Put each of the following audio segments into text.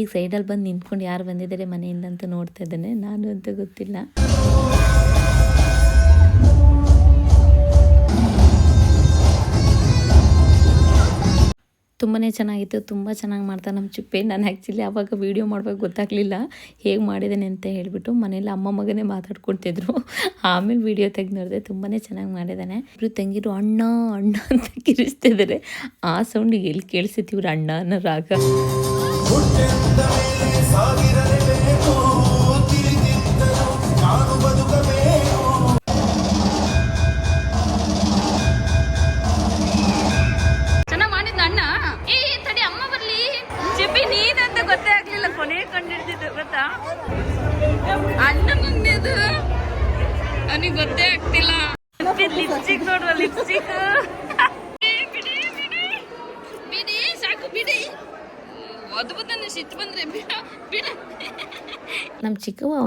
ಈಗ ಸೈಡಲ್ಲಿ ಬಂದು ನಿಂತ್ಕೊಂಡು ಯಾರು ಬಂದಿದ್ದಾರೆ ಮನೆಯಿಂದ ಅಂತ ನೋಡ್ತಾ ಇದ್ದಾನೆ. ನಾನು ಅಂತ ಗೊತ್ತಿಲ್ಲ. ತುಂಬಾ ಚೆನ್ನಾಗಿತ್ತು. ತುಂಬ ಚೆನ್ನಾಗಿ ಮಾಡ್ತಾ ನಮ್ಮ ಚಿಪ್ಪೆ. ನಾನು ಆ್ಯಕ್ಚುಲಿ ಆವಾಗ ವೀಡಿಯೋ ಮಾಡ್ಬೇಕು ಗೊತ್ತಾಗಲಿಲ್ಲ. ಹೇಗೆ ಮಾಡಿದ್ದೇನೆ ಅಂತ ಹೇಳಿಬಿಟ್ಟು ಮನೇಲಿ ಅಮ್ಮ ಮಗನೇ ಮಾತಾಡ್ಕೊಳ್ತಿದ್ರು ಆಮೇಲೆ ವೀಡಿಯೋ ತೆಗೆದು ನೋಡಿದೆ ತುಂಬಾ ಚೆನ್ನಾಗಿ ಮಾಡಿದ್ದಾನೆ. ಇಬ್ಬರು ತಂಗಿರು ಅಣ್ಣ ಅಣ್ಣ ಅಂತ ಕಿರಿಸ್ತಿದ್ದಾರೆ. ಆ ಸೌಂಡ್ ಎಲ್ಲಿ ಕೇಳಿಸ್ತಿವ್ರು ಅಣ್ಣ ಅನ್ನೋ ರಾಗ? ಚೆನ್ನಾಗಿ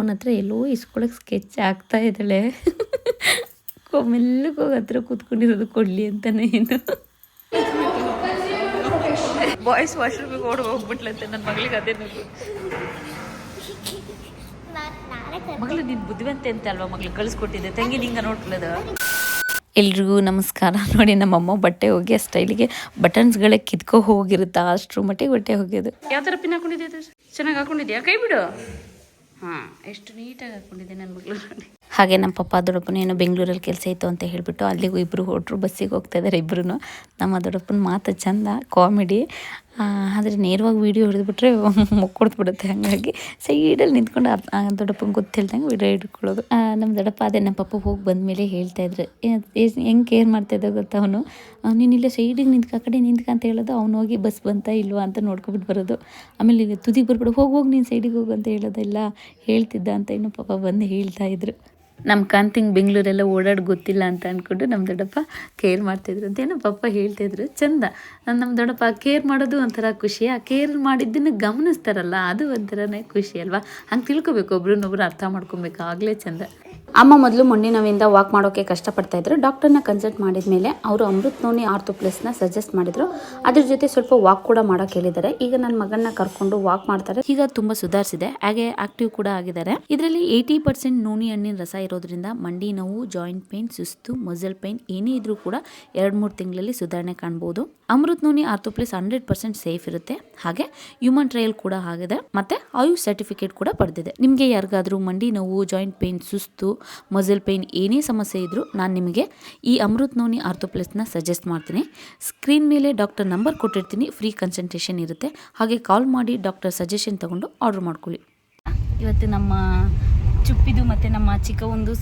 ಅವನ ಹತ್ರ ಎಲ್ಲೋ ಇಸ್ಕೊಳಕ್ಕೆ ಸ್ಕೆಚ್ ಆಗ್ತಾ ಇದ್ದಾಳೆ. ಹೋಗಿ ಹತ್ರ ಕೂತ್ಕೊಂಡಿರೋದು ಕೊಡ್ಲಿ ಅಂತಾನೆ ಏನು. ಬಾಯ್ಸ್ ವಾಶ್ರೂಮಿಗೆ ಓಡ್ ಹೋಗ್ಬಿಟ್ಲಂತೆ ನನ್ನ ಮಗಳಿಗೆ ಅದೇ ಮಗಳು ನೀನು ಬುದ್ಧಿವಂತೆ ಅಂತ ಅಲ್ವಾ ಮಗಳು? ಕಳಿಸ್ಕೊಟ್ಟಿದ್ದೆ. ತಂಗಿ ನಿಂಗೆ ನೋಡ್ಲದ ಎಲ್ರಿಗೂ ನಮಸ್ಕಾರ. ನೋಡಿ ನಮ್ಮಮ್ಮ ಬಟ್ಟೆ ಹೋಗಿ ಆ ಸ್ಟೈಲಿಗೆ ಬಟನ್ಸ್ಗಳೇ ಕಿತ್ಕೋ ಹೋಗಿರುತ್ತಾ. ಅಷ್ಟರ ಮಟ್ಟಿಗೆ ಬಟ್ಟೆ ಹೋಗ್ಯೋದು. ಯಾವ ಥರ ಪಿನ್ ಹಾಕೊಂಡಿದ್ಯಾ ಚೆನ್ನಾಗಿ ಹಾಕೊಂಡಿದ್ಯಾ? ಕೈ ಬಿಡು. ಹಾಂ ಎಷ್ಟು ನೀಟಾಗಿ ಹಾಕೊಂಡಿದ್ದೆ ನನ್ನ ಮಗಳು ಹಾಗೆ ನಮ್ಮ ಪಪ್ಪ ದೊಡ್ಡಪ್ಪನ ಏನೋ ಬೆಂಗಳೂರಲ್ಲಿ ಕೆಲಸ ಇತ್ತು ಅಂತ ಹೇಳಿಬಿಟ್ಟು ಅಲ್ಲಿಗೂ ಇಬ್ಬರು ಹೊರಟರು, ಬಸ್ಸಿಗೆ ಹೋಗ್ತಾ ಇದ್ದಾರೆ ಇಬ್ಬರು ನಮ್ಮ ದೊಡ್ಡಪ್ಪನ ಮಾತು ಚಂದ, ಕಾಮಿಡಿ. ಆದರೆ ನೇರವಾಗಿ ವೀಡಿಯೋ ಹಿಡಿದ್ಬಿಟ್ರೆ ಮುಕ್ಕೊಡ್ತು ಹಾಗಾಗಿ. ಸೈಡಲ್ಲಿ ನಿಂತ್ಕೊಂಡು ದೊಡ್ಡಪ್ಪಂಗೆ ಗೊತ್ತಿಲ್ದಂಗೆ ವಿಡಿಯೋ ಹಿಡ್ಕೊಳ್ಳೋದು. ನಮ್ಮ ದೊಡ್ಡಪ್ಪ ಅದೇ ನಮ್ಮ ಪಪ್ಪ ಹೋಗಿ ಬಂದಮೇಲೆ ಹೇಳ್ತಾ ಇದ್ರು. ಹೆಂಗೆ ಕೇರ್ ಮಾಡ್ತಾ ಇದ್ದ ಗೊತ್ತಾ ಅವನು? ನೀನು ಇಲ್ಲೇ ಸೈಡಿಗೆ ನಿಂತ್ಕ, ಆ ಕಡೆ ನಿಂತ್ಕ ಅಂತ ಹೇಳೋದು, ಅವ್ನು ಹೋಗಿ ಬಸ್ ಬಂತಾ ಇಲ್ವಾ ಅಂತ ನೋಡ್ಕೊಬಿಟ್ಟು ಬರೋದು. ಆಮೇಲೆ ಇಲ್ಲಿ ತುದಿಗೆ ಬರ್ಬಿಡು, ಹೋಗಿ ಹೋಗಿ ನೀನು ಸೈಡಿಗೆ ಹೋಗು ಅಂತ ಹೇಳೋದೆಲ್ಲ, ಹೇಳ್ತಿದ್ದ ಅಂತ ಇನ್ನು ಪಾಪ ಬಂದು ಹೇಳ್ತಾ ಇದ್ರು. ನಮ್ಮ ಕಾಂತಿಂಗ್ ಬೆಂಗಳೂರೆಲ್ಲ ಓಡಾಡಿ ಗೊತ್ತಿಲ್ಲ ಅಂತ ಅಂದ್ಕೊಂಡು ನಮ್ಮ ದೊಡ್ಡಪ್ಪ ಕೇರ್ ಮಾಡ್ತಿದ್ರು. ಅಂತ ಏನೋ ಪಪ್ಪ ಹೇಳ್ತಿದ್ರು, ಚಂದ. ನಮ್ಮ ದೊಡ್ಡಪ್ಪ ಕೇರ್ ಮಾಡೋದು ಒಂಥರ ಖುಷಿ, ಆ ಕೇರ್ ಮಾಡಿದ್ದನ್ನು ಗಮನಿಸ್ತಾರಲ್ಲ, ಅದು ಒಂಥರನೇ ಖುಷಿ ಅಲ್ವಾ? ಹಂಗೆ ತಿಳ್ಕೊಬೇಕು ಒಬ್ರನ್ನೊಬ್ರು ಅರ್ಥ ಮಾಡ್ಕೊಬೇಕು, ಆಗಲೇ ಚಂದ. ಅಮ್ಮ ಮೊದಲು ಮಂಡಿ ನೋವಿಂದ ವಾಕ್ ಮಾಡೋಕೆ ಕಷ್ಟಪಡ್ತಾ ಇದ್ರು. ಡಾಕ್ಟರ್ನ ಕನ್ಸಲ್ಟ್ ಮಾಡಿದ ಮೇಲೆ ಅವರು ಅಮೃತ್ ನೋನಿ ಆರ್ಥೋ ಪ್ಲಸ್ನ ಸಜೆಸ್ಟ್ ಮಾಡಿದ್ರು. ಅದ್ರ ಜೊತೆ ಸ್ವಲ್ಪ ವಾಕ್ ಕೂಡ ಮಾಡೋಕೆ ಹೇಳಿದ್ದಾರೆ. ಈಗ ನನ್ನ ಮಗನ್ನ ಕರ್ಕೊಂಡು ವಾಕ್ ಮಾಡ್ತಾರೆ. ಈಗ ತುಂಬ ಸುಧಾರಿಸಿದೆ. ಹಾಗೆ ಆಕ್ಟಿವ್ ಕೂಡ ಆಗಿದ್ದಾರೆ. ಇದರಲ್ಲಿ ಏಯ್ಟಿ ಪರ್ಸೆಂಟ್ ನೋನಿ ಹಣ್ಣಿನ ರಸ ಇರೋದ್ರಿಂದ ಮಂಡಿ ನೋವು ಜಾಯಿಂಟ್ ಪೇನ್ ಸುಸ್ತು ಮಸಲ್ ಪೇನ್ ಏನೇ ಇದ್ರೂ ಕೂಡ ಎರಡು ಮೂರು ತಿಂಗಳಲ್ಲಿ ಸುಧಾರಣೆ ಕಾಣಬಹುದು Amrit noni ortho plus hundred percent safe ಇರುತ್ತೆ. ಹಾಗೆ ಹ್ಯೂಮನ್ ಟ್ರಯಲ್ ಕೂಡ ಆಗಿದೆ. ಮತ್ತೆ ಆಯುಷ್ ಸರ್ಟಿಫಿಕೇಟ್ ಕೂಡ ಪಡೆದಿದೆ. ನಿಮಗೆ ಯಾರಿಗಾದ್ರೂ ಮಂಡಿ ನೋವು ಜಾಯಿಂಟ್ ಪೇನ್ ಸುಸ್ತು ಮಸಲ್ ಪೇನ್ ಏನೇ ಸಮಸ್ಯೆ ಇದ್ದರೂ ನಾನು ನಿಮಗೆ ಈ ಅಮೃತ್ ನೋನಿ ಆರ್ಥೋಪ್ಲಸ್ನ ಸಜೆಸ್ಟ್ ಮಾಡ್ತೀನಿ. ಸ್ಕ್ರೀನ್ ಮೇಲೆ ಡಾಕ್ಟರ್ ನಂಬರ್ ಕೊಟ್ಟಿರ್ತೀನಿ, ಫ್ರೀ ಕನ್ಸಲ್ಟೇಷನ್ ಇರುತ್ತೆ. ಹಾಗೆ ಕಾಲ್ ಮಾಡಿ ಡಾಕ್ಟರ್ ಸಜೆಷನ್ ತೊಗೊಂಡು ಆರ್ಡರ್ ಮಾಡ್ಕೊಳ್ಳಿ. ಇವತ್ತು ನಮ್ಮ ಚುಪ್ಪಿದು ಮತ್ತು ನಮ್ಮ ಚಿಕ್ಕ ಒಂದು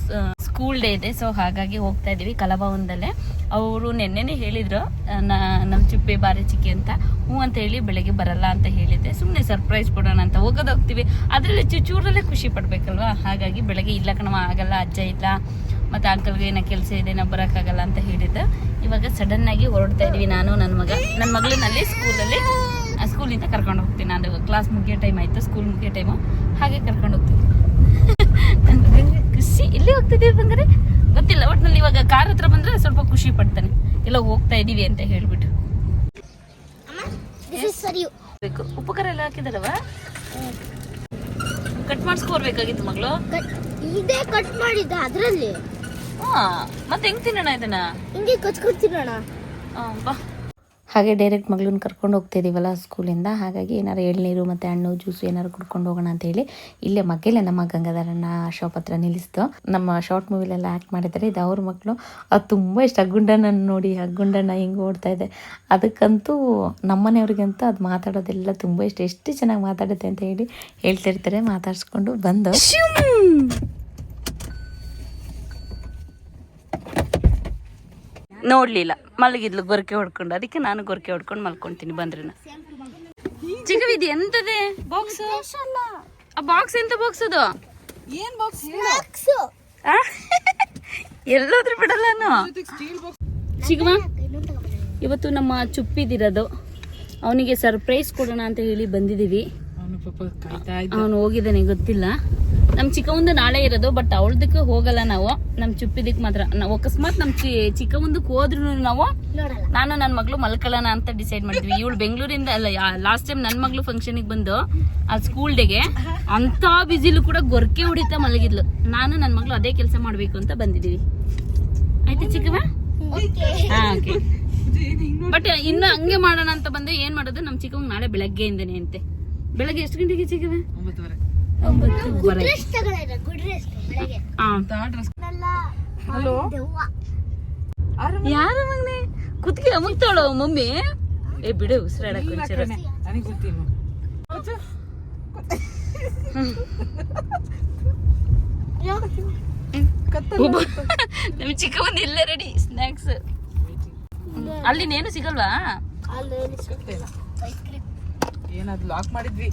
ಸ್ಕೂಲ್ ಡೇ ಇದೆ. ಸೊ ಹಾಗಾಗಿ ಹೋಗ್ತಾ ಇದೀವಿ ಕಲಾಭವನದಲ್ಲೇ ಅವರು ನೆನ್ನೆನೇ ಹೇಳಿದ್ರು ನಮ್ಮ ಚುಪ್ಪಿ ಬಾರಿ ಚಿಕ್ಕಿ ಅಂತ. ಹ್ಞೂ ಅಂತ ಹೇಳಿ ಬೆಳಗ್ಗೆ ಬರಲ್ಲ ಅಂತ ಹೇಳಿದ್ದೆ. ಸುಮ್ಮನೆ ಸರ್ಪ್ರೈಸ್ ಕೊಡೋಣ ಅಂತ ಹೋಗೋದು ಹೋಗ್ತೀವಿ. ಅದರಲ್ಲಿ ಚೂರಲ್ಲೇ ಖುಷಿ ಪಡ್ಬೇಕಲ್ವಾ? ಹಾಗಾಗಿ ಬೆಳಗ್ಗೆ ಇಲ್ಲ ಕಣವ ಆಗಲ್ಲ, ಅಜ್ಜ ಇಲ್ಲ, ಮತ್ತು ಅಂಕಲ್ಗೆ ಏನೋ ಕೆಲಸ ಇದೆ ನಾವು ಬರೋಕ್ಕಾಗಲ್ಲ ಅಂತ ಹೇಳಿದ್ದೆ. ಇವಾಗ ಸಡನ್ ಆಗಿ ಹೊರಡ್ತಾ ಇದೀವಿ ನಾನು ನನ್ನ ಮಗ. ನನ್ನ ಮಗಳನ್ನಲ್ಲಿ ಸ್ಕೂಲಲ್ಲಿ ಸ್ಕೂಲಿಂದ ಕರ್ಕೊಂಡು ಹೋಗ್ತೀನಿ. ನಾನು ಕ್ಲಾಸ್ ಮುಗಿಯೋ ಟೈಮ್ ಆಯಿತು ಸ್ಕೂಲ್ ಮುಗಿಯೋ ಟೈಮು ಹಾಗೆ ಕರ್ಕೊಂಡು ಹೋಗ್ತೀನಿ ನನ್ ಇಲ್ಲಿ ಹೋಗ್ತಿದ್ದೀವಿ ಬಂದರೆ? ಗೊತ್ತಿಲ್ಲ ಒಟ್ನಲ್ಲಿ ಇವಾಗ ಕಾರ್ ಹತ್ರ ಬಂದರೆ ಸ್ವಲ್ಪ ಖುಷಿ ಪಡ್ತಾನೆ. ಎಲ್ಲ ಹೋಗ್ತಾ ಇದೀವಿ ಅಂತ ಹೇಳ್ಬಿಟ್ಟು. ಬೇಕು. ಉಪ್ಪು ಖಾರ ಎಲ್ಲ ಹಾಕಿದಾರವ? ಕಟ್ ಮಾಡಿಸ್ಕೋರ್ಬೇಕಾಗಿತ್ತು ಮಗಳು? ಇದೇ ಕಟ್ ಮಾಡಿದ್ದ ಅದರಲ್ಲಿ. ಹಾ ಮತ್ತೆ ಹೆಂಗ್ ತಿನ್ನೋಣ ಇದನ್ನ? ಹಿಂಗೆ ಕಚ್ಕೊಡ್ತೀರಣ್ಣ ಆ, ಬಾ. ಹಾಗೆ ಡೈರೆಕ್ಟ್ ಮಗಳನ್ನ ಕರ್ಕೊಂಡು ಹೋಗ್ತಾ ಇದೀವಲ್ಲ ಸ್ಕೂಲಿಂದ ಹಾಗಾಗಿ ಏನಾರು ಎಳ್ನೀರು ಮತ್ತು ಹಣ್ಣು ಜ್ಯೂಸು ಏನಾರು ಕುಡ್ಕೊಂಡು ಹೋಗೋಣ ಅಂತ ಹೇಳಿ ಇಲ್ಲೇ ಮಗ್ಗಲೇ ನಮ್ಮ ಗಂಗಾಧರಣ್ಣ ಶಾಪ್ ಹತ್ರ ನಿಲ್ಲಿಸ್ತು. ನಮ್ಮ ಶಾರ್ಟ್ ಮೂವಿಲೆಲ್ಲ ಆ್ಯಕ್ಟ್ ಮಾಡಿದ್ದಾರೆ. ಇದು ಅವ್ರ ಮಕ್ಕಳು ಅದು ತುಂಬ ಇಷ್ಟ. ಗುಂಡಣ್ಣ ನೋಡಿ ಅಗ್ಗುಂಡಣ್ಣ ಗುಂಡಣ್ಣ ಹಿಂಗೆ ಓಡ್ತಾ ಇದೆ. ಅದಕ್ಕಂತೂ ನಮ್ಮನೆಯವ್ರಿಗಂತೂ ಅದು ಮಾತಾಡೋದೆಲ್ಲ ತುಂಬ ಇಷ್ಟ. ಎಷ್ಟು ಚೆನ್ನಾಗಿ ಮಾತಾಡುತ್ತೆ ಅಂತ ಹೇಳಿ ಹೇಳ್ತಿರ್ತಾರೆ. ಮಾತಾಡಿಸ್ಕೊಂಡು ಬಂದು. ನೋಡ್ಲಿಲ್ಲ. ಮಲಗಿದ್ಲು ಗೊರಕೆ ಹೊಡ್ಕೊಂಡು. ಅದಕ್ಕೆ ನಾನು ಗೊರಕೆ ಹೊಡ್ಕೊಂಡು ಮಲ್ಕೊಂತೀನಿ ಚಿಗವಿ ಇದು ಎಂತದೆ? ಬಾಕ್ಸ್ ಆ ಬಾಕ್ಸ್ ಎಂತ ಬಾಕ್ಸ್ ಅದು? ಬಾಕ್ಸ್ ಎಲ್ಲೋದ್ರು ಬಿಡಲ್ಲ ಚಿಗವ ಇವತ್ತು ನಮ್ಮ ಚುಪ್ಪಿದಿರೋದು. ಅವನಿಗೆ ಸರ್ಪ್ರೈಸ್ ಕೊಡೋಣ ಅಂತ ಹೇಳಿ ಬಂದಿದ್ದೀವಿ. ಅವನು ಹೋಗಿದ್ದಾನೆ ಗೊತ್ತಿಲ್ಲ. ನಮ್ ಚಿಕ್ಕವಂದು ನಾಳೆ ಇರೋದು ಬಟ್ ಅವಳದಕ್ಕೆ ಹೋಗಲ್ಲ ನಾವು. ನಮ್ ಚುಪ್ಪಿದಕ್ ಮಾತ್ರ. ನಾವು ಅಕಸ್ಮಾತ್ ನಮ್ ಚಿ ಚಿಕ್ಕವಂದಕ್ಕೆ ಹೋದ್ರು ನಾವು ನೋಡಲ್ಲ ನಾನು ನನ್ನ ಮಗಳು ಮಲ್ಕೊಳ್ಳೋಣ ಅಂತ ಡಿಸೈಡ್ ಮಾಡಿದ್ವಿ ಇವಳು ಬೆಂಗಳೂರಿಂದ ಅಲ್ಲ ಲಾಸ್ಟ್ ಟೈಮ್ ನನ್ನ ಮಗಳು ಫಂಕ್ಷನಿಗೆ ಬಂದು ಆ ಸ್ಕೂಲ್ ಡೇಗೆ ಅಂತ ಬಿಸಿಲು ಕೂಡ ಗೊರ್ಕೆ ಹೊಡಿತಾ ಮಲಗಿದ್ಲು. ನಾನು ನನ್ನ ಮಗಳು ಅದೇ ಕೆಲಸ ಮಾಡಬೇಕು ಅಂತ ಬಂದಿದ್ದೀವಿ. ಆಯ್ತಾ ಚಿಕ್ಕವ ಹಾ ಓಕೆ ಬಟ್ ಇನ್ನು ಹಂಗೆ ಮಾಡೋಣ ಅಂತ ಬಂದೆ ಏನ್ ಮಾಡೋದು? ನಮ್ ಚಿಕ್ಕವಂಗ್ ನಾಳೆ ಬೆಳಗ್ಗೆಯಿಂದನೇ ಅಂತೆ. ಬೆಳಗ್ಗೆ ಎಷ್ಟು ಗಂಟೆಗೆ ಸಿಗವೆ ಒಂಬತ್ತುವರೆ. ಒಂಬತ್ತುವರೆ. ಹಲೋ? ಯಾರ ಮಗನೆ? ಕುತ್ತಿಗೆ ಅಮುಕ್ತಾಳು ಮಮ್ಮಿ. ಏ ಬಿಡು ಉಸಿರಾಡಕ್ ನನಗೆ ಗೊತ್ತಿಲ್ಲ. ನಮ್ ಚಿಕ್ಕವನ್ ಒಂದು ಇಲ್ಲೇ ರೆಡಿ ಸ್ನಾಕ್ಸ್ ಅಲ್ಲಿ ನೇನು ಸಿಗಲ್ವಾ? ಅಲ್ಲಿ ಐಸ್ ಕ್ರೀಮ್ ಏನದು ಲಾಕ್ ಮಾಡಿದ್ವಿ.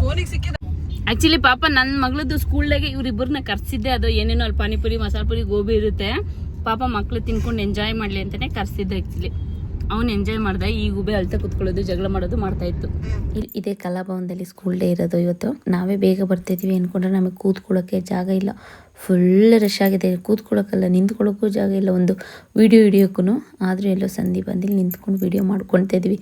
ಫೋನಿಗೆ ಸಿಕ್ಕಿದ ಆಕ್ಚುಲಿ ಪಾಪ ನನ್ನ ಮಗಳದ್ದು ಸ್ಕೂಲ್ದಾಗೆ ಇವ್ರಿಬ್ಬರನ್ನ ಕರ್ಸಿದ್ದೆ. ಅದು ಏನೇನೋ ಅಲ್ಲಿ ಪಾನಿಪುರಿ ಮಸಾಲ ಪುರಿ ಗೋಬಿ ಇರುತ್ತೆ. ಪಾಪ ಮಕ್ಳು ತಿನ್ಕೊಂಡು ಎಂಜಾಯ್ ಮಾಡ್ಲಿ ಅಂತಾನೆ ಕರ್ಸಿದ್ದೆ ಆಕ್ಚುಲಿ ಅವ್ನು ಎಂಜಾಯ್ ಮಾಡ್ದೆ. ಈ ಗುಬೆ ಅಳ್ತಾ ಕುತ್ಕೊಳ್ಳೋದು ಜಗಳ ಮಾಡೋದು ಮಾಡ್ತಾ ಇತ್ತು. ಇಲ್- ಇದೇ ಕಲಾಭವನದಲ್ಲಿ ಸ್ಕೂಲ್ ಡೇ ಇರೋದು ಇವತ್ತು. ನಾವೇ ಬೇಗ ಬರ್ತಿದ್ವಿ ಅಂದ್ಕೊಂಡ್ರೆ ನಮಗೆ ಕೂತ್ಕೊಳ್ಳೋಕೆ ಜಾಗ ಇಲ್ಲ. ಫುಲ್ ರಶ್ ಆಗಿದೆ. ಕೂತ್ಕೊಳ್ಳೋಕ್ಕಲ್ಲ ನಿಂತ್ಕೊಳ್ಳೋಕ್ಕೂ ಜಾಗ ಇಲ್ಲ. ಒಂದು ವಿಡಿಯೋ ಹಿಡಿಯೋಕ್ಕೂ ಆದರೂ ಎಲ್ಲೋ ಸಂಧಿ ಬಂದಿಲ್ಲಿ ನಿಂತ್ಕೊಂಡು ವಿಡಿಯೋ ಮಾಡ್ಕೊಳ್ತಾ ಇದ್ವಿ.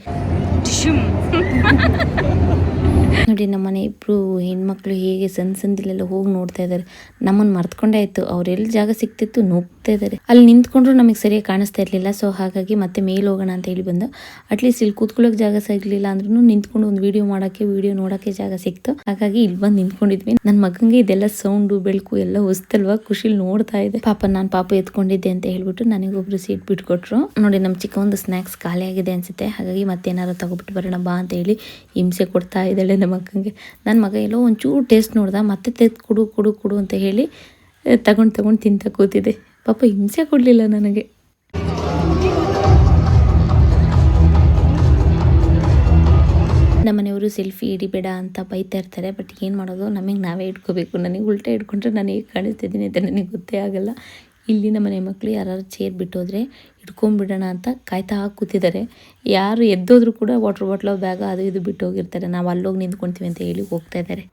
ನೋಡಿ ನಮ್ಮನೆ ಇಬ್ಬರು ಹೆಣ್ಮಕ್ಳು ಹೇಗೆ ಸಣ್ಣ ಸಂದಿಲೆಲ್ಲ ಹೋಗಿ ನೋಡ್ತಾ ಇದ್ದಾರೆ ನಮ್ಮನ್ನು ಮರ್ತ್ಕೊಂಡೇ ಆಯಿತು. ಅವ್ರೆಲ್ಲಿ ಜಾಗ ಸಿಕ್ತಿತ್ತು? ನುಗ್ತಾ ಇದ್ದಾರೆ. ಅಲ್ಲಿ ನಿಂತ್ಕೊಂಡ್ರು ನಮಗೆ ಸರಿಯಾಗಿ ಕಾಣಿಸ್ತಾ ಇರಲಿಲ್ಲ. ಸೊ ಹಾಗಾಗಿ ಮತ್ತೆ ಮೇಲೆ ಹೋಗೋಣ ಅಂತ ಹೇಳಿ ಬಂದು. ಅಟ್ಲೀಸ್ಟ್ ಇಲ್ಲಿ ಕೂತ್ಕೊಳ್ಳೋಕೆ ಜಾಗ ಸಿಗಲಿಲ್ಲ ಅಂದ್ರೂ ನಿಂತ್ಕೊಂಡು ಒಂದು ವಿಡಿಯೋ ಮಾಡೋಕ್ಕೆ ವಿಡಿಯೋ ನೋಡೋಕ್ಕೆ ಜಾಗ ಸಿಕ್ತು. ಹಾಗಾಗಿ ಇಲ್ಲಿ ಬಂದು ನಿಂತ್ಕೊಂಡಿದ್ವಿ. ನನ್ನ ಮಗಂಗೆ ಇದೆಲ್ಲ ಸೌಂಡು ಬೆಳಕು ಎಲ್ಲ ಹೊಸ್ತಲ್ವಾ? ಖುಷಿಲಿ ನೋಡ್ತಾ ಇದೆ. ಪಾಪ ನಾನು ಪಾಪ ಎತ್ಕೊಂಡಿದ್ದೆ ಅಂತ ಹೇಳ್ಬಿಟ್ಟು ನನಗೊಬ್ರು ಸೀಟ್ ಬಿಟ್ಕೊಟ್ರು. ನೋಡಿ ನಮ್ಮ ಚಿಕ್ಕ ಒಂದು ಸ್ನ್ಯಾಕ್ಸ್ ಖಾಲಿ ಆಗಿದೆ ಅನ್ಸುತ್ತೆ. ಹಾಗಾಗಿ ಮತ್ತೇನಾದ್ರು ತಗೊಬಿಟ್ಟು ಬರೋಣ ಬಾ ಅಂತ ಹೇಳಿ ಹಿಂಸೆ ಕೊಡ್ತಾ ಇದ್ದಾಳೆ ನಮ್ಮ ಮಗಂಗೆ. ನನ್ನ ಮಗ ಎಲ್ಲೋ ಒಂಚೂರು ಟೇಸ್ಟ್ ನೋಡ್ದ. ಮತ್ತೆ ತೆಗೆದು ಕೊಡು ಕೊಡು ಕೊಡು ಅಂತ ಹೇಳಿ, ತಗೊಂಡು ತಗೊಂಡು ತಿಂತ ಕೂತಿದೆ. ಪಾಪ ಹಿಂಸೆ ಕೊಡಲಿಲ್ಲ ನನಗೆ. ನಮ್ಮನೆಯವರು ಸೆಲ್ಫಿ ಹಿಡಿಬೇಡ ಅಂತ ಬೈತಾ ಇರ್ತಾರೆ, ಬಟ್ ಏನು ಮಾಡೋದು? ನಮಗೆ ನಾವೇ ಇಟ್ಕೋಬೇಕು. ನನಗೆ ಉಲ್ಟಾ ಇಟ್ಕೊಂಡ್ರೆ ನಾನು ಹೇಗೆ ಕಾಣಿಸ್ತಿದ್ದೀನಿ ಅಂತ ನನಗೆ ಗೊತ್ತೇ ಆಗಲ್ಲ. ಇಲ್ಲಿ ನಮ್ಮ ಮನೆ ಮಕ್ಕಳು ಯಾರು ಚೇರ್ ಬಿಟ್ಟೋದ್ರೆ ಇಟ್ಕೊಂಡ್ಬಿಡೋಣ ಅಂತ ಕಾಯ್ತಾ ಕೂತಿದ್ದಾರೆ. ಯಾರು ಎದ್ದೋದ್ರೂ ಕೂಡ ವಾಟರ್ ಬಾಟ್ಲು ಬ್ಯಾಗ್ ಅದು ಇದು ಬಿಟ್ಟು ಹೋಗಿರ್ತಾರೆ ನಾವು ಅಲ್ಲೋಗಿ ನಿಂತ್ಕೊಳ್ತೀವಿ ಅಂತ ಹೇಳಿ ಹೋಗ್ತಾ ಇದ್ದಾರೆ.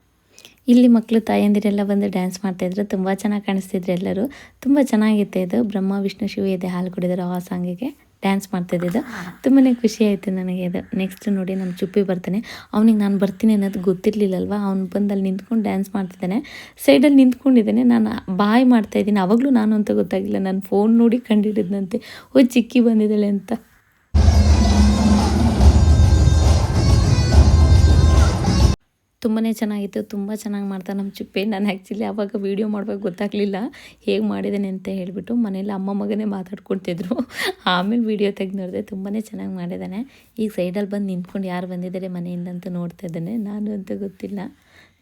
ಇಲ್ಲಿ ಮಕ್ಕಳು ತಾಯಂದಿರೆಲ್ಲ ಬಂದು ಡ್ಯಾನ್ಸ್ ಮಾಡ್ತಾಯಿದ್ರು ತುಂಬ ಚೆನ್ನಾಗಿ ಕಾಣಿಸ್ತಿದ್ರು ಎಲ್ಲರೂ. ತುಂಬ ಚೆನ್ನಾಗಿತ್ತು ಇದು. ಬ್ರಹ್ಮ, ವಿಷ್ಣು, ಶಿವ ಇದೆ ಹಾಲು ಕುಡಿದ್ರು ಆ ಸಾಂಗಿಗೆ ಡ್ಯಾನ್ಸ್ ಮಾಡ್ತಿದ್ದಿದ್ದು ತುಂಬಾ ಖುಷಿ ಆಯಿತು ನನಗೆ ಇದು. ನೆಕ್ಸ್ಟ್ ನೋಡಿ ನಮ್ಮ ಚುಪ್ಪಿ ಬರ್ತಾನೆ. ಅವನಿಗೆ ನಾನು ಬರ್ತೀನಿ ಅನ್ನೋದು ಗೊತ್ತಿರಲಿಲ್ಲಲ್ವ? ಅವ್ನು ಬಂದು ಅಲ್ಲಿ ನಿಂತ್ಕೊಂಡು ಡ್ಯಾನ್ಸ್ ಮಾಡ್ತಿದ್ದಾನೆ. ಸೈಡಲ್ಲಿ ನಿಂತ್ಕೊಂಡಿದ್ದಾನೆ. ನಾನು ಬಾಯ್ ಮಾಡ್ತಾ ಇದ್ದೀನಿ. ಅವಾಗಲೂ ನಾನು ಅಂತ ಗೊತ್ತಾಗಿಲ್ಲ ನಾನು ಫೋನ್ ನೋಡಿ ಕಂಡಿಡಿದ್ನಂತೆ. ಓ, ಚಿಕ್ಕಿ ಬಂದಿದ್ದಾಳೆ ಅಂತ. ತುಂಬಾ ಚೆನ್ನಾಗಿತ್ತು, ತುಂಬ ಚೆನ್ನಾಗಿ ಮಾಡ್ತಾ ನಮ್ಮ ಚಿಪ್ಪೆ. ನಾನು ಆ್ಯಕ್ಚುಲಿ ಆವಾಗ ವೀಡಿಯೋ ಮಾಡುವಾಗ ಗೊತ್ತಾಗಲಿಲ್ಲ ಹೇಗೆ ಮಾಡಿದ್ದೇನೆ ಅಂತ ಹೇಳಿಬಿಟ್ಟು ಮನೇಲಿ ಅಮ್ಮ ಮಗನೇ ಮಾತಾಡ್ಕೊಳ್ತಿದ್ರು. ಆಮೇಲೆ ವೀಡಿಯೋ ತೆಗೆದು ನೋಡಿದೆ ತುಂಬಾ ಚೆನ್ನಾಗಿ ಮಾಡಿದ್ದಾನೆ. ಈಗ ಸೈಡಲ್ಲಿ ಬಂದು ನಿಂತ್ಕೊಂಡು ಯಾರು ಬಂದಿದ್ದಾರೆ ಮನೆಯಿಂದ ಅಂತ ನೋಡ್ತಾ ಇದ್ದಾನೆ. ನಾನು ಅಂತ ಗೊತ್ತಿಲ್ಲ.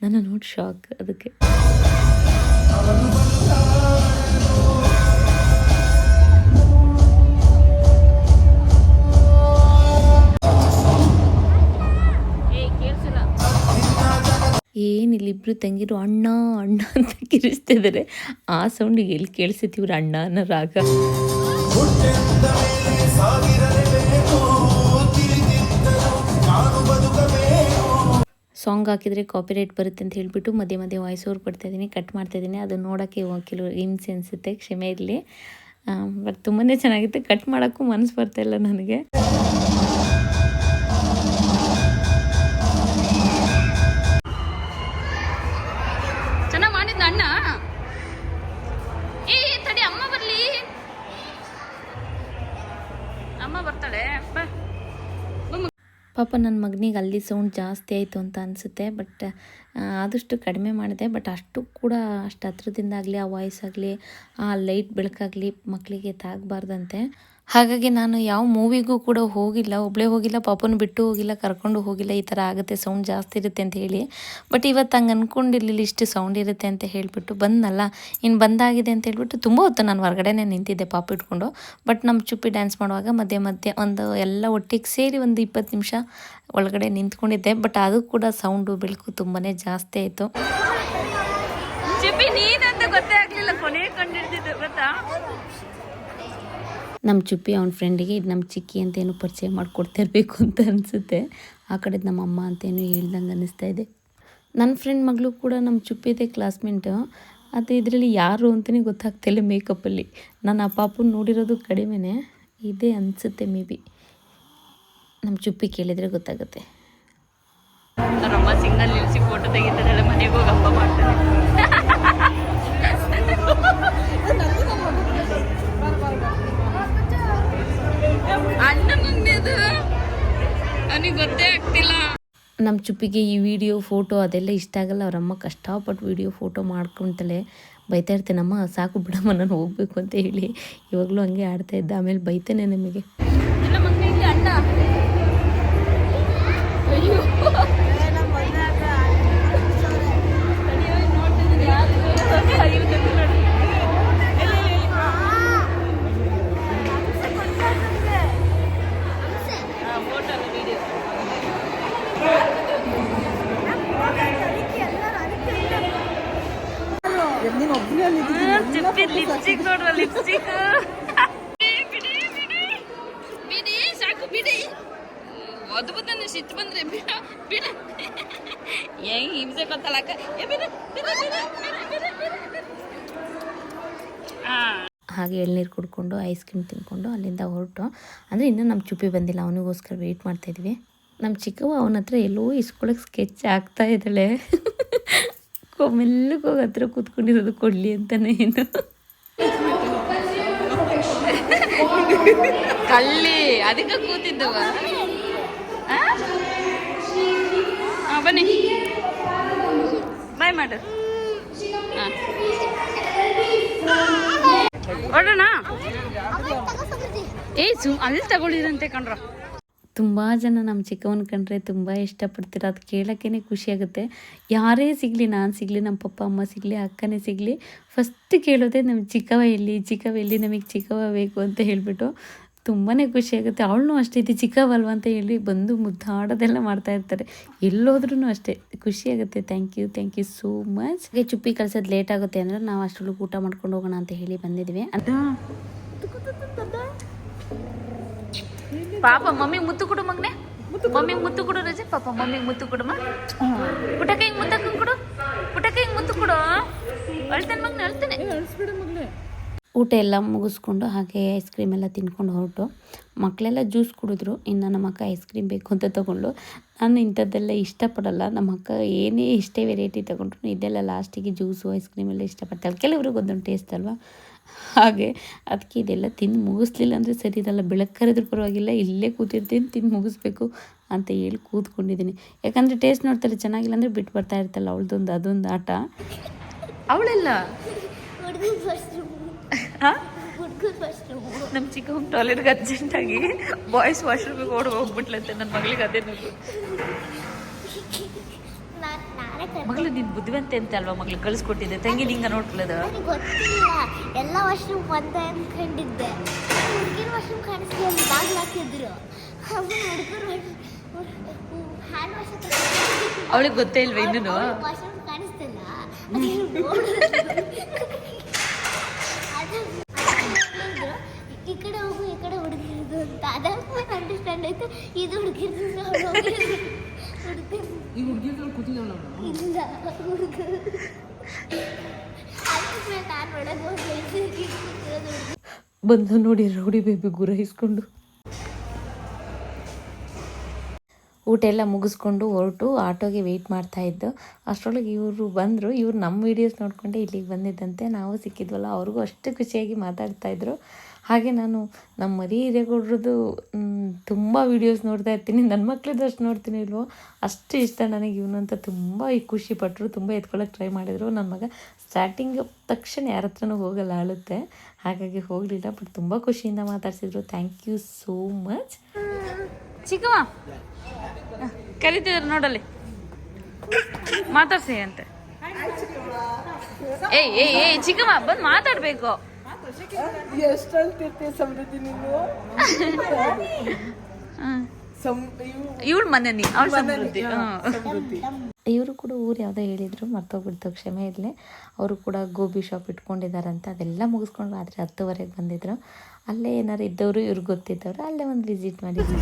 ನಾನು ನೋಡಿ ಶಾಕ್ ಅದಕ್ಕೆ. ಏನಿಲ್ಲ ಇಬ್ಬರು ತಂಗಿರು ಅಣ್ಣ ಅಣ್ಣ ಅಂತ ಕಿರಿಸ್ತಿದ್ದಾರೆ ಆ ಸೌಂಡಿಗೆ ಎಲ್ಲಿ ಕೇಳಿಸುತ್ತೆ ಇವರು ಅಣ್ಣ ಅನ್ನೋ ರಾಗ. ಸಾಂಗ್ ಹಾಕಿದರೆ ಕಾಪಿರೈಟ್ ಬರುತ್ತೆ ಅಂತ ಹೇಳಿಬಿಟ್ಟು ಮಧ್ಯೆ ಮಧ್ಯೆ ವಾಯ್ಸ್ ಓವರ್ ಕೊಡ್ತಾ ಇದ್ದೀನಿ ಕಟ್ ಮಾಡ್ತಾ ಇದ್ದೀನಿ ಅದು ನೋಡೋಕ್ಕೆ ಕೆಲವು ಹಿಂಸೆ ಅನಿಸುತ್ತೆ, ಕ್ಷಮೆ ಇರಲಿ. ಬಟ್ ತುಂಬಾ ಚೆನ್ನಾಗಿತ್ತು. ಕಟ್ ಮಾಡೋಕ್ಕೂ ಮನಸ್ಸು ಬರ್ತಾ ಇಲ್ಲ ನನಗೆ. ಪಾಪ ನನ್ನ ಮಗನಿಗೆ ಅಲ್ಲಿ ಸೌಂಡ್ ಜಾಸ್ತಿ ಆಯಿತು ಅಂತ ಅನಿಸುತ್ತೆ ಬಟ್ ಆದಷ್ಟು ಕಡಿಮೆ ಮಾಡಿದೆ ಬಟ್ ಅಷ್ಟು ಕೂಡ ಅಷ್ಟು ಹತ್ರದಿಂದಾಗಲಿ, ಆ ವಾಯ್ಸ್ ಆಗಲಿ, ಆ ಲೈಟ್ ಬೆಳಕಾಗಲಿ ಮಕ್ಕಳಿಗೆ ತಾಗಬಾರ್ದಂತೆ. ಹಾಗಾಗಿ ನಾನು ಯಾವ ಮೂವಿಗೂ ಕೂಡ ಹೋಗಿಲ್ಲ ಒಬ್ಬಳೇ ಹೋಗಿಲ್ಲ, ಪಾಪನ ಬಿಟ್ಟು ಹೋಗಿಲ್ಲ, ಕರ್ಕೊಂಡು ಹೋಗಿಲ್ಲ, ಈ ಥರ ಆಗುತ್ತೆ ಸೌಂಡ್ ಜಾಸ್ತಿ ಇರುತ್ತೆ ಅಂತ ಹೇಳಿ. ಬಟ್ ಇವತ್ತು ಹಂಗೆ ಅಂದ್ಕೊಂಡಿರ್ಲಿಲ್ಲ ಇಷ್ಟು ಸೌಂಡ್ ಇರುತ್ತೆ ಅಂತ ಹೇಳಿಬಿಟ್ಟು ಬಂದನಲ್ಲ ಇನ್ನು ಬಂದಾಗಿದೆ ಅಂತ ಹೇಳಿಬಿಟ್ಟು ತುಂಬ ಹೊತ್ತು ನಾನು ಹೊರಗಡೆನೇ ನಿಂತಿದ್ದೆ ಪಾಪ ಇಟ್ಕೊಂಡು. ಬಟ್ ನಮ್ಮ ಚುಪ್ಪಿ ಡ್ಯಾನ್ಸ್ ಮಾಡುವಾಗ ಮಧ್ಯೆ ಮಧ್ಯೆ ಒಂದು ಎಲ್ಲ ಒಟ್ಟಿಗೆ ಸೇರಿ ಒಂದು ಇಪ್ಪತ್ತು ನಿಮಿಷ ಒಳಗಡೆ ನಿಂತ್ಕೊಂಡಿದ್ದೆ. ಬಟ್ ಅದು ಕೂಡ ಸೌಂಡು ಬೆಳಕು ತುಂಬಾ ಜಾಸ್ತಿ ಆಯಿತು. ಗೊತ್ತೇ ಆಗಲಿಲ್ಲ ಕೊನೆ ಗೊತ್ತಾ? ನಮ್ಮ ಚುಪ್ಪಿ ಅವ್ನ ಫ್ರೆಂಡಿಗೆ ಇದು ನಮ್ಮ ಚಿಕ್ಕಿ ಅಂತೇನು ಪರಿಚಯ ಮಾಡಿಕೊಡ್ತಾ ಇರಬೇಕು ಅಂತ ಅನಿಸುತ್ತೆ. ಆ ಕಡೆ ನಮ್ಮ ಅಮ್ಮ ಅಂತೇನು ಹೇಳ್ದಂಗೆ ಅನ್ನಿಸ್ತಾ ಇದೆ. ನನ್ನ ಫ್ರೆಂಡ್ ಮಗಳು ಕೂಡ ನಮ್ಮ ಚುಪ್ಪಿದೆ ಕ್ಲಾಸ್ಮೇಟು ಅದು ಇದರಲ್ಲಿ ಯಾರು ಅಂತಲೇ ಗೊತ್ತಾಗ್ತಿಲ್ಲ ಮೇಕಪ್ಪಲ್ಲಿ ನಾನು ಆ ಪಾಪು ನೋಡಿರೋದು ಕಡಿಮೆನೇ. ಇದೇ ಅನಿಸುತ್ತೆ ಮೇ ಬಿ. ನಮ್ಮ ಚುಪ್ಪಿ ಕೇಳಿದರೆ ಗೊತ್ತಾಗುತ್ತೆ. ಸಿಂಗಲ್ ನಿಲ್ಲಿಸಿ ಫೋಟೋ ತೆಗಿತಾರೆ ಮನೆಗೆ ಹೋಗಿ ಹಬ್ಬ ಮಾಡ್ತಾರೆ ನಮ್ಮ ಚುಪ್ಪಿಗೆ ಈ ವಿಡಿಯೋ ಫೋಟೋ ಅದೆಲ್ಲ ಇಷ್ಟ ಆಗಲ್ಲ. ಅವರಮ್ಮ ಕಷ್ಟಪಟ್ಟು ವಿಡಿಯೋ ಫೋಟೋ ಮಾಡ್ಕೊಂತಲೇ ಬೈತಾ ಇರ್ತೇನಮ್ಮ ಸಾಕು ಬಿಡಮ್ಮ, ನಾನು ಹೋಗ್ಬೇಕು ಅಂತ ಹೇಳಿ ಇವಾಗಲೂ ಹಂಗೆ ಆಡ್ತಾ ಇದ್ದೆ. ಆಮೇಲೆ ಬೈತಾನೆ ನಮಗೆ. ಹಾಗೆ ಎಳ್ನೀರು ಕುಡ್ಕೊಂಡು ಐಸ್ ಕ್ರೀಮ್ ತಿನ್ಕೊಂಡು ಅಲ್ಲಿಂದ ಹೊರಟು. ಅಂದರೆ ಇನ್ನೂ ನಮ್ಮ ಚುಪ್ಪಿ ಬಂದಿಲ್ಲ, ಅವನಿಗೋಸ್ಕರ ವೆಯ್ಟ್ ಮಾಡ್ತಾಯಿದ್ವಿ ನಮ್ಮ ಚಿಕ್ಕವ್ವ ಅವನ ಹತ್ರ ಎಲ್ಲೋ ಇಸ್ಕೊಳಕ್ಕೆ ಸ್ಕೆಚ್ ಆಗ್ತಾ ಇದ್ದಾಳೆ. ಮೆಲ್ಲಗೆ ಹೋಗಿ ಹತ್ರ ಕೂತ್ಕೊಂಡಿರೋದು ಕೊಡಲಿ ಅಂತಲೇ ಏನು. ಕಳ್ಳಿ, ಅದಕ್ಕೆ ಕೂತಿದ್ದವ. ಬನ್ನಿ. ಬಾಯ್ ಮಾಡು ಹೊರಡೋಣ ಏ ಸು ಅಲ್ಲಿ ತಗೊಳ್ಳಿರಂತೆ ಕಣ್ರ. ತುಂಬ ಜನ ನಮ್ಮ ಚಿಕ್ಕವನ ಕಂಡ್ರೆ ತುಂಬ ಇಷ್ಟಪಡ್ತೀರ ಅದು ಕೇಳೋಕ್ಕೇ ಖುಷಿಯಾಗುತ್ತೆ ಯಾರೇ ಸಿಗಲಿ ನಾನು ಸಿಗಲಿ ನಮ್ಮ ಪಪ್ಪ ಅಮ್ಮ ಸಿಗಲಿ ಅಕ್ಕನೇ ಸಿಗಲಿ ಫಸ್ಟ್ ಕೇಳೋದೇ ನಮ್ಮ ಚಿಕ್ಕವ ಎಲ್ಲಿ ಚಿಕ್ಕವ ಎಲ್ಲಿ ನಮಗೆ ಚಿಕ್ಕವ ಬೇಕು ಅಂತ ಹೇಳಿಬಿಟ್ಟು ತುಂಬಾ ಖುಷಿಯಾಗುತ್ತೆ ಅವಳನ್ನೂ ಅಷ್ಟೇ, ಇದು ಚಿಕ್ಕವಲ್ವ ಅಂತ ಹೇಳಿ ಬಂದು ಮುದ್ದಾಡೋದೆಲ್ಲ ಮಾಡ್ತಾ ಇರ್ತಾರೆ. ಎಲ್ಲೋದ್ರೂ ಅಷ್ಟೇ ಖುಷಿಯಾಗುತ್ತೆ thank you thank you so much ಹಾಗೆ ಚುಪ್ಪಿ ಕಳ್ಸೋದು ಲೇಟ್ ಆಗುತ್ತೆ ಅಂದರೆ ನಾವು ಅಷ್ಟರೊಳಗೆ ಊಟ ಮಾಡ್ಕೊಂಡು ಹೋಗೋಣ ಅಂತ ಹೇಳಿ ಬಂದಿದ್ವಿ. ಪಾಪ ಮಮ್ಮಿ ಮುತ್ತು ಕೊಡು ಮಗನೆ. ಮಮ್ಮಿ ಮುತ್ತು ಕೊಡು ರಜೆ. ಪಾಪ ಮಮ್ಮಿ ಮುತ್ತು ಕೊಡಮ್ಮ ಪುಟಕ ಹಿಂಗ್ ಮುತ್ತಕ್ಕ ಕೊಡು. ಪುಟಕ ಹಿಂಗ್ ಮುತ್ತು ಕೊಡು ಅಳ್ತಾನೆ ಮಗ್ನೆ, ಅಳ್ತಾನೆ. ಊಟ ಎಲ್ಲ ಮುಗಿಸ್ಕೊಂಡು ಹಾಗೆ ಐಸ್ ಕ್ರೀಮ್ ಎಲ್ಲ ತಿನ್ಕೊಂಡು ಹೊರಟು. ಮಕ್ಕಳೆಲ್ಲ ಜ್ಯೂಸ್ ಕುಡಿದ್ರು ಇನ್ನು ನಮ್ಮ ಅಕ್ಕ ಐಸ್ ಕ್ರೀಮ್ ಬೇಕು ಅಂತ ತೊಗೊಂಡು. ನಾನು ಇಂಥದ್ದೆಲ್ಲ ಇಷ್ಟಪಡಲ್ಲ. ನಮ್ಮ ಅಕ್ಕ ಏನೇ ಇಷ್ಟೇ ವೆರೈಟಿ ತೊಗೊಂಡ್ರು ಇದೆಲ್ಲ ಲಾಸ್ಟಿಗೆ ಜ್ಯೂಸು ಐಸ್ ಕ್ರೀಮ್ ಎಲ್ಲ ಇಷ್ಟಪಡ್ತಾಳೆ. ಕೆಲವ್ರಿಗೆ ಒಂದೊಂದು ಟೇಸ್ಟ್ ಅಲ್ವಾ? ಹಾಗೆ ಅದಕ್ಕೆ ಇದೆಲ್ಲ ತಿಂದು ಮುಗಿಸ್ಲಿಲ್ಲ ಅಂದರೆ ಸರಿ ಇರಲ್ಲ ಬೆಳಕರಿದ್ರು ಪರವಾಗಿಲ್ಲ ಇಲ್ಲೇ ಕೂತಿರ್ತೀನಿ ತಿಂದು ಮುಗಿಸ್ಬೇಕು ಅಂತ ಹೇಳಿ ಕೂತ್ಕೊಂಡಿದ್ದೀನಿ. ಯಾಕಂದರೆ ಟೇಸ್ಟ್ ನೋಡ್ತಾರೆ ಚೆನ್ನಾಗಿಲ್ಲ ಅಂದರೆ ಬಿಟ್ಟು ಬರ್ತಾ ಇರ್ತಲ್ಲ ಅವಳದೊಂದು ಅದೊಂದು ಆಟ. ಅವಳೆಲ್ಲ? ನಮ್ಮ ಚಿಕ್ಕ ಟಾಯ್ಲೆಟ್ಗೆ ಅರ್ಜೆಂಟಾಗಿ ಬಾಯ್ಸ್ ವಾಶ್ರೂಮಿಗೆ ಓಡ್ ಹೋಗ್ಬಿಟ್ಲಂತೆ. ನನ್ನ ಮಗಳಿಗೆ ಅದೇ ನೋಡು ಮಗಳು ನೀನು ಬುದ್ಧಿವಂತೆ ಅಂತ ಅಲ್ವಾ ಮಗಳು? ಕಳಿಸ್ಕೊಟ್ಟಿದ್ದೆ. ತಂಗಿ ನಿಂಗ ನೋಡ್ಕೊಳ್ಳೋದು. ಗೊತ್ತಿಲ್ಲ ಎಲ್ಲ ವಾಶ್ರೂಮ್ ಒಂದೇ ಅನ್ಕೊಂಡಿದ್ದೆ. ಹುಡುಗಿನ ವಾಶ್ರೂಮ್ ಕಾಣಿಸ್ಲಿಲ್ಲ. ಬಾಗಿಲು ಹಾಕಿದ್ರು. ಅವಳಿಗೆ ಗೊತ್ತೇ ಇಲ್ವಾ ಇನ್ನೂ ವಾಶ್ರೂಮ್ ಕಾಣಿಸ್ತಿಲ್ಲ. ಆಯ್ತು? ಇದು ಹುಡುಗಿರ್ದು ಹುಡುಗಿರ್ದು. ಇಲ್ಲ ಹುಡುಗ. ನಾನು ಬಂದು ನೋಡಿ ರೌಡಿ ಬೇಬಿ ಗುರಹಿಸ್ಕೊಂಡು ಊಟ ಎಲ್ಲ ಮುಗಿಸ್ಕೊಂಡು ಹೊರಟು ಆಟೋಗೆ ವೆಯ್ಟ್ ಮಾಡ್ತಾ ಇದ್ದು. ಅಷ್ಟರೊಳಗೆ ಇವರು ಬಂದರು. ಇವರು ನಮ್ಮ ವೀಡಿಯೋಸ್ ನೋಡಿಕೊಂಡೆ ಇಲ್ಲಿಗೆ ಬಂದಿದ್ದಂತೆ. ನಾವು ಸಿಕ್ಕಿದ್ವಲ್ಲ ಅವ್ರಿಗೂ ಅಷ್ಟು ಖುಷಿಯಾಗಿ ಮಾತಾಡ್ತಾ ಇದ್ರು. ಹಾಗೆ ನಾನು ನಮ್ಮ ಮರಿ ಹಿರೇಗೌಡ್ರದ್ದು ತುಂಬ ವೀಡಿಯೋಸ್ ನೋಡ್ತಾ ಇರ್ತೀನಿ. ನನ್ನ ಮಕ್ಳದ್ದು ಅಷ್ಟು ನೋಡ್ತೀನಿ ಇಲ್ವೋ? ಅಷ್ಟು ಇಷ್ಟ ನನಗೆ. ಇವನಂತ ತುಂಬ ಖುಷಿ ಪಟ್ಟರು ತುಂಬ ಎತ್ಕೊಳ್ಳೋಕೆ ಟ್ರೈ ಮಾಡಿದರು. ನನ್ನ ಮಗ ಸ್ಟಾರ್ಟಿಂಗ್ ತಕ್ಷಣ ಯಾರ ಹತ್ರನೂ ಹೋಗಲ್ಲ ಅಳುತ್ತೆ ಹಾಗಾಗಿ ಹೋಗಲಿಲ್ಲ ಬಟ್ ತುಂಬ ಖುಷಿಯಿಂದ ಮಾತಾಡ್ಸಿದ್ರು. ಥ್ಯಾಂಕ್ ಯು ಸೋ ಮಚ್ ಚಿಕ್ಕಮ್ಮ, ಕರಿತಿದ್ರು ನೋಡಲ್ಲಿ. ಮಾತಾಡ್ಸಿ ಅಂತೆ. ಏಯ್ ಏಯ್ ಏಯ್, ಚಿಕ್ಕಮ್ಮ, ಬಂದು ಮಾತಾಡ್ಬೇಕು. ಎಷ್ಟು ಸಮೃದ್ಧಿ ನೀನು? ಇವಳು ಅವಳ ಸಮೃದ್ಧಿ. ಸಮೃದ್ಧಿ. ಇವರು ಕೂಡ ಊರು ಯಾವುದೋ ಹೇಳಿದ್ರು ಮರ್ತೋಗ್ಬಿಡ್ತು ಕ್ಷಮೆ ಇರಲಿ. ಅವರು ಕೂಡ ಗೋಬಿ ಶಾಪ್ ಇಟ್ಕೊಂಡಿದ್ದಾರಂತೆ. ಅದೆಲ್ಲ ಮುಗಿಸ್ಕೊಂಡು ರಾತ್ರಿ ಹತ್ತುವರೆಗೆ ಬಂದಿದ್ರು. ಅಲ್ಲೇ ಏನಾರು ಇದ್ದವರು ಇವ್ರಿಗೆ ಗೊತ್ತಿದ್ದವರು ಅಲ್ಲೇ ಒಂದು ವಿಸಿಟ್ ಮಾಡಿದ್ವಿ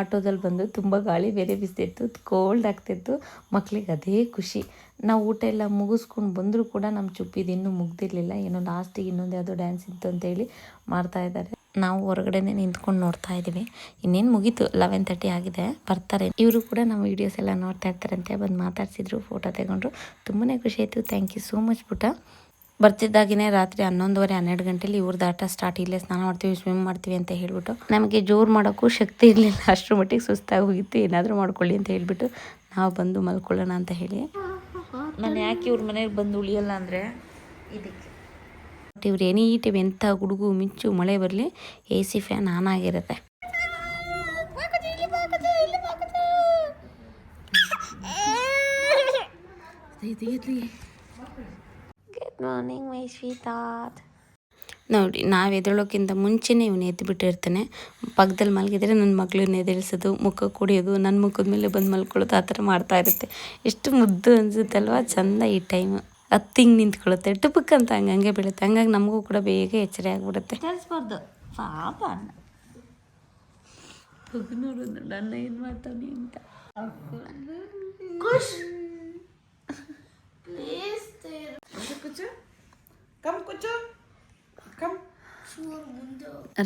ಆಟೋದಲ್ಲಿ ಬಂದು ತುಂಬ ಗಾಳಿ, ಬೇರೆ ಬಿಸ್ತಿತ್ತು ಕೋಲ್ಡ್ ಆಗ್ತಿತ್ತು. ಮಕ್ಳಿಗೆ ಅದೇ ಖುಷಿ. ನಾವು ಊಟ ಎಲ್ಲ ಮುಗಿಸ್ಕೊಂಡು ಬಂದರೂ ಕೂಡ ನಮ್ಮ ಚುಪ್ಪಿದು ಇನ್ನೂ ಮುಗ್ದಿರಲಿಲ್ಲ. ಏನೋ ಲಾಸ್ಟಿಗೆ ಇನ್ನೊಂದು ಯಾವುದೋ ಡ್ಯಾನ್ಸ್ ಇತ್ತು ಅಂತೇಳಿ ಮಾಡ್ತಾ ಇದ್ದಾರೆ. ನಾವು ಹೊರಗಡೆನೆ ನಿಂತ್ಕೊಂಡು ನೋಡ್ತಾ ಇದ್ದೀವಿ. ಇನ್ನೇನು ಮುಗೀತು? ಲೆವೆನ್ ತರ್ಟಿ ಆಗಿದೆ. ಬರ್ತಾರೆ. ಇವರು ಕೂಡ ನಮ್ಮ ವೀಡಿಯೋಸ್ ಎಲ್ಲ ನೋಡ್ತಾ ಇರ್ತಾರಂತೆ. ಬಂದು ಮಾತಾಡ್ಸಿದ್ರು ಫೋಟೋ ತಗೊಂಡ್ರು. ತುಂಬಾ ಖುಷಿ ಆಯಿತು. ಥ್ಯಾಂಕ್ ಯು ಸೋ ಮಚ್ ಪುಟ ಬರ್ತಿದ್ದಾಗಿನೇ ರಾತ್ರಿ ಹನ್ನೊಂದುವರೆ ಹನ್ನೆರಡು ಗಂಟೆಲಿ ಇವ್ರದ್ದು ಆಟ ಸ್ಟಾರ್ಟ್ ಇಲ್ಲೇ ಸ್ನಾನ ಮಾಡ್ತೀವಿ ಸ್ವಿಮ್ ಮಾಡ್ತೀವಿ ಅಂತ ಹೇಳ್ಬಿಟ್ಟು ನಮಗೆ ಜೋರು ಮಾಡೋಕ್ಕೂ ಶಕ್ತಿ ಇರಲಿಲ್ಲ. ಅಷ್ಟರ ಮಟ್ಟಿಗೆ ಸುಸ್ತಾಗಿ ಹೋಗಿತ್ತು. ಏನಾದರೂ ಮಾಡ್ಕೊಳ್ಳಿ ಅಂತ ಹೇಳ್ಬಿಟ್ಟು ನಾವು ಬಂದು ಮಲ್ಕೊಳ್ಳೋಣ ಅಂತ ಹೇಳಿ. ನಾನು ಯಾಕೆ ಇವ್ರ ಮನೆಗೆ ಬಂದು ಉಳಿಯಲ್ಲ ಅಂದರೆ ಇದಕ್ಕೆ. ಬಟ್ ಇವ್ರು ಎನಿ ಟೈಮ್ ಎಂಥ ಗುಡುಗು ಮಿಂಚು ಮಳೆ ಬರಲಿ ಎ ಸಿ ಫ್ಯಾನ್ ಆನ್ ಆಗಿರುತ್ತೆ. ಮಾರ್ನಿಂಗ್ ಮೈ ಸ್ವೀತಾತ್ ನೋಡಿ ನಾವು ಎದ್ದೇಳೋಕ್ಕಿಂತ ಮುಂಚೆನೇ ಇವನು ಎದ್ದು ಬಿಟ್ಟಿರ್ತಾನೆ ಪಕ್ಕದಲ್ಲಿ ಮಲಗಿದ್ರೆ ನನ್ನ ಮಗಳನ್ನ ಎದ್ದೇಳಿಸೋದು ಮುಖ ಕುಡಿಯೋದು ನನ್ನ ಮುಖದ ಮೇಲೆ ಬಂದು ಮಲ್ಕೊಳ್ಳೋದು ಆ ಥರ ಮಾಡ್ತಾ ಇರುತ್ತೆ. ಎಷ್ಟು ಮುದ್ದು ಅನಿಸುತ್ತಲ್ವ? ಚಂದ ಈ ಟೈಮ್ ಹತ್ತಿಂಗ್ ಹಿಂಗೆ ನಿಂತ್ಕೊಳ್ಳುತ್ತೆ. ಟುಪಕ್ ಅಂತ ಹಂಗೆ ಹಂಗೆ ಬೀಳುತ್ತೆ. ಹಂಗಾಗಿ ನಮಗೂ ಕೂಡ ಬೇಗ ಎಚ್ಚರ ಆಗಿಬಿಡುತ್ತೆ. ಕಳಿಸ್ಬಾರ್ದು. ಪಾಪ ಅಣ್ಣ. ನೋಡು ನನ್ನ ಏನು ಮಾಡ್ತಾನೆ ಅಂತ.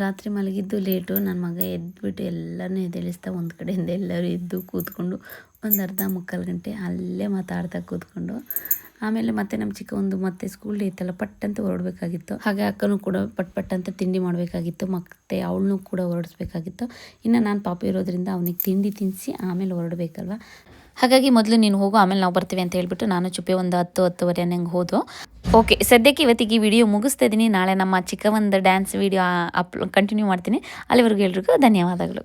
ರಾತ್ರಿ ಮಲಗಿದ್ದು ಲೇಟು. ನನ್ನ ಮಗ ಎದ್ಬಿಟ್ಟು ಎಲ್ಲರನ್ನೂ ಎದ್ದೇಳಿಸ್ತಾ ಒಂದು ಕಡೆಯಿಂದ ಎಲ್ಲರೂ ಎದ್ದು ಕೂತ್ಕೊಂಡು ಒಂದು ಅರ್ಧ ಮುಕ್ಕಾಲು ಗಂಟೆ ಅಲ್ಲೇ ಮಾತಾಡ್ತಾ ಕೂತ್ಕೊಂಡು. ಆಮೇಲೆ ಮತ್ತೆ ನಮ್ಮ ಚಿಕ್ಕ ಒಂದು ಮತ್ತೆ ಸ್ಕೂಲ್ ಡೇ ಇತ್ತಲ್ಲ ಪಟ್ ಅಂತ ಹೊರಡಬೇಕಾಗಿತ್ತು. ಹಾಗೆ ಅಕ್ಕನೂ ಕೂಡ ಪಟ್ ಪಟ್ ಅಂತ ತಿಂಡಿ ಮಾಡಬೇಕಾಗಿತ್ತು. ಮತ್ತೆ ಅವಳನ್ನೂ ಕೂಡ ಹೊರಡಿಸ್ಬೇಕಾಗಿತ್ತು. ಇನ್ನು ನಾನು ಪಾಪ ಇರೋದ್ರಿಂದ ಅವನಿಗೆ ತಿಂಡಿ ತಿನ್ನಿಸಿ ಆಮೇಲೆ ಹೊರಡಬೇಕಲ್ವ? ಹಾಗಾಗಿ ಮೊದಲು ನೀನು ಹೋಗು, ಆಮೇಲೆ ನಾವು ಬರ್ತೀವಿ ಅಂತ ಹೇಳ್ಬಿಟ್ಟು ನಾನು ಚುಪ್ಪೆ ಒಂದು ಹತ್ತು ಹತ್ತುವರೆ ಹಂಗೆ ಹೋದು ಓಕೆ ಸದ್ಯಕ್ಕೆ ಇವತ್ತಿಗೆ ಈ ವಿಡಿಯೋ ಮುಗಿಸ್ತಾ ಇದ್ದೀನಿ ನಾಳೆ ನಮ್ಮ ಚಿಕ್ಕ ಒಂದು ಡ್ಯಾನ್ಸ್ ವಿಡಿಯೋ ಅಪ್ ಕಂಟಿನ್ಯೂ ಮಾಡ್ತೀನಿ. ಅಲ್ಲಿವರೆಗೂ ಎಲ್ರಿಗೂ ಧನ್ಯವಾದಗಳು.